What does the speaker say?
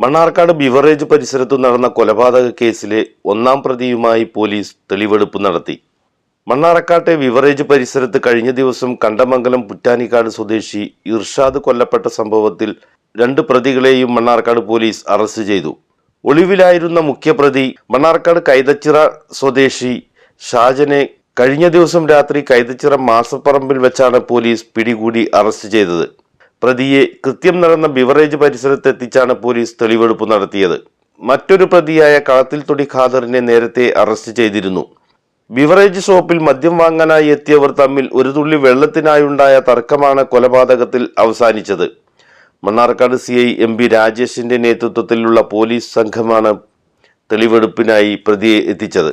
Mannarkkad beverage പരിസരത്തു നടന്ന കൊലപാതക കേസിലെ ഒന്നാം പ്രതിയുമായി പോലീസ് തെളിവെടുപ്പ് നടത്തി. മണ്ണാർക്കാട്ടെ ബിവറേജ് പരിസരത്ത് കഴിഞ്ഞ ദിവസം കണ്ടമംഗലം പുറ്റാനിക്കാട് സ്വദേശി ഇർഷാദ് കൊല്ലപ്പെട്ട സംഭവത്തിൽ രണ്ട് പ്രതികളെയും മണ്ണാർക്കാട് പോലീസ് അറസ്റ്റ് ചെയ്തു. ഒളിവിലായിരുന്ന മുഖ്യപ്രതി മണ്ണാർക്കാട് കൈതച്ചിറ സ്വദേശി ഷാജനെ കഴിഞ്ഞ ദിവസം രാത്രി കൈതച്ചിറ മാസപ്പറമ്പിൽ വെച്ചാണ് പോലീസ് പിടികൂടി അറസ്റ്റ് ചെയ്തത്. പ്രതിയെ കൃത്യം നടന്ന ബിവറേജ് പരിസരത്ത് എത്തിച്ചാണ് പോലീസ് തെളിവെടുപ്പ് നടത്തിയത്. മറ്റൊരു പ്രതിയായ കളത്തിൽ തൊടി ഖാദറിനെ നേരത്തെ അറസ്റ്റ് ചെയ്തിരുന്നു. ബിവറേജ് ഷോപ്പിൽ മദ്യം വാങ്ങാനായി എത്തിയവർ തമ്മിൽ ഒരു തുള്ളി വെള്ളത്തിനായുണ്ടായ തർക്കമാണ് കൊലപാതകത്തിൽ അവസാനിച്ചത്. Mannarkkad C I M P രാജേഷിന്റെ നേതൃത്വത്തിലുള്ള പോലീസ് സംഘമാണ് തെളിവെടുപ്പിനായി പ്രതിയെ എത്തിച്ചത്.